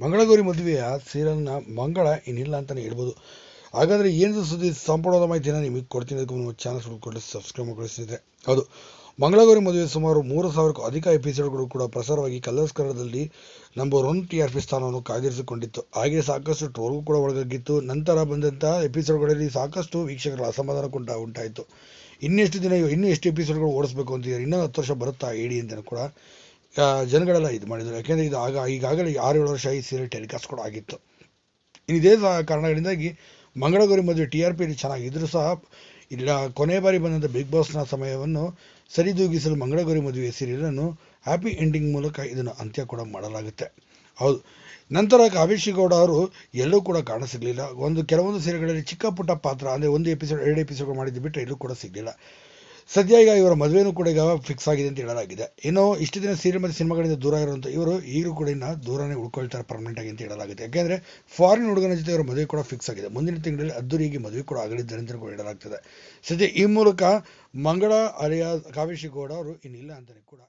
ಮಂಗಳಗೌರಿ ಮದುವೆಯ ಸೀರಿಯಲ್ನ ಮಂಗಳ ಇನ್ನಿಲ್ಲ ಅಂತಲೇ ಹೇಳ್ಬೋದು. ಹಾಗಾದರೆ ಏನು ಸುದ್ದಿ? ಸಂಪೂರ್ಣವಾದ ಮಾಹಿತಿನ ನಿಮಗೆ ಕೊಡ್ತೀನಿ. ಅದಕ್ಕೆ ನಿಮ್ಮ ಚಾನಲ್ ಕೊಡಲಿ ಸಬ್ಸ್ಕ್ರೈಬ್ ಸ್ನೇಹಿತರೆ. ಹೌದು, ಮಂಗಳಗೌರಿ ಮದುವೆ ಸುಮಾರು ಮೂರು ಸಾವಿರಕ್ಕೂ ಅಧಿಕ ಎಪಿಸೋಡ್ಗಳು ಕೂಡ ಪ್ರಸಾರವಾಗಿ ಕಲರ್ಸ್ ಕನ್ನಡದಲ್ಲಿ number one T R P ಸ್ಥಾನವನ್ನು ಕಾದಿರಿಸಿಕೊಂಡಿತ್ತು ಹಾಗೆ ಸಾಕಷ್ಟು ಟ್ರೋಲ್ಗೂ ಕೂಡ ಒಳಗಾಗಿತ್ತು. ನಂತರ ಬಂದಂಥ ಎಪಿಸೋಡ್ಗಳಲ್ಲಿ ಸಾಕಷ್ಟು ವೀಕ್ಷಕರ ಅಸಮಾಧಾನ ಕೂಡ ಉಂಟಾಯಿತು. ಇನ್ನೆಷ್ಟು ದಿನ ಇನ್ನೂ ಎಷ್ಟು ಎಪಿಸೋಡ್ಗಳು ಓಡಿಸ್ಬೇಕು ಅಂತಿದ್ದಾರೆ ಇನ್ನೂ ಹತ್ತು ವರ್ಷ ಬರುತ್ತಾ ಹೇಳಿ ಅಂತ ಕೂಡ ಜನಗಳೆಲ್ಲ ಇದು ಮಾಡಿದರು. ಯಾಕೆಂದರೆ ಇದು ಆಗ ಈಗಾಗಲೇ ಆರು ಏಳು ವರ್ಷ ಈ ಸೀರಿಯಲ್ ಟೆಲಿಕಾಸ್ಟ್ ಕೂಡ ಆಗಿತ್ತು. ಇದೇ ಸಹ ಕಾರಣಗಳಿಂದಾಗಿ ಮಂಗಳಗೌರಿ ಮದುವೆ ಟಿ ಆರ್ ಪಿ ಚೆನ್ನಾಗಿದ್ದರೂ ಸಹ. ಇಲ್ಲ, ಕೊನೆ ಬಾರಿ ಬಂದಂಥ ಬಿಗ್ ಬಾಸ್ನ ಸಮಯವನ್ನು ಸರಿದೂಗಿಸಲು ಮಂಗಳಗೌರಿ ಮದುವೆ ಸೀರಿಯಲನ್ನು ಹ್ಯಾಪಿ ಎಂಡಿಂಗ್ ಮೂಲಕ ಇದನ್ನು ಅಂತ್ಯ ಕೂಡ ಮಾಡಲಾಗುತ್ತೆ. ಹೌದು. ನಂತರ ಕಾವೇಶಿಗೌಡ ಅವರು ಎಲ್ಲೂ ಕೂಡ ಕಾಣ ಸಿಗಲಿಲ್ಲ ಒಂದು ಕೆಲವೊಂದು ಸೀರೆಗಳಲ್ಲಿ ಚಿಕ್ಕ ಪುಟ್ಟ ಪಾತ್ರ, ಅಂದರೆ ಒಂದು ಎಪಿಸೋಡ್ ಎರಡು ಎಪಿಸೋಡ್ ಮಾಡಿದ್ದು ಬಿಟ್ಟರೆ ಎಲ್ಲೂ ಕೂಡ ಸಿಗಲಿಲ್ಲ. ಸದ್ಯ ಈಗ ಇವರ ಮದುವೆನೂ ಕೂಡ ಈಗ ಫಿಕ್ಸ್ ಆಗಿದೆ ಅಂತ ಹೇಳಲಾಗಿದೆ. ಇನ್ನು ಇಷ್ಟು ದಿನ ಸೀರಿಯಲ್ ಮತ್ತು ಸಿನಿಮಾಗಳಿಂದ ದೂರ ಇರುವಂಥ ಇವರು ಈಗಲೂ ಕೂಡ ಇನ್ನು ದೂರನೇ ಉಳ್ಕೊಳ್ತಾರೆ ಪರ್ಮನೆಂಟ್ ಆಗಿ ಅಂತ ಹೇಳಲಾಗಿದೆ ಯಾಕೆಂದರೆ ಫಾರಿನ್ ಹುಡುಗನ ಜೊತೆ ಇವರ ಮದುವೆ ಕೂಡ ಫಿಕ್ಸ್ ಆಗಿದೆ. ಮುಂದಿನ ತಿಂಗಳಲ್ಲಿ ಅದ್ದೂರಿಗೆ ಮದುವೆ ಕೂಡ ಆಗಲಿದ್ದಾರೆ ಅಂತ ಕೂಡ ಹೇಳಲಾಗ್ತದೆ. ಸದ್ಯ ಈ ಮೂಲಕ ಮಂಗಳ ಅರಿಯ ಕಾವೇಶಿ ಗೌಡ ಅವರು ಇನ್ನಿಲ್ಲ ಅಂತಲೇ ಕೂಡ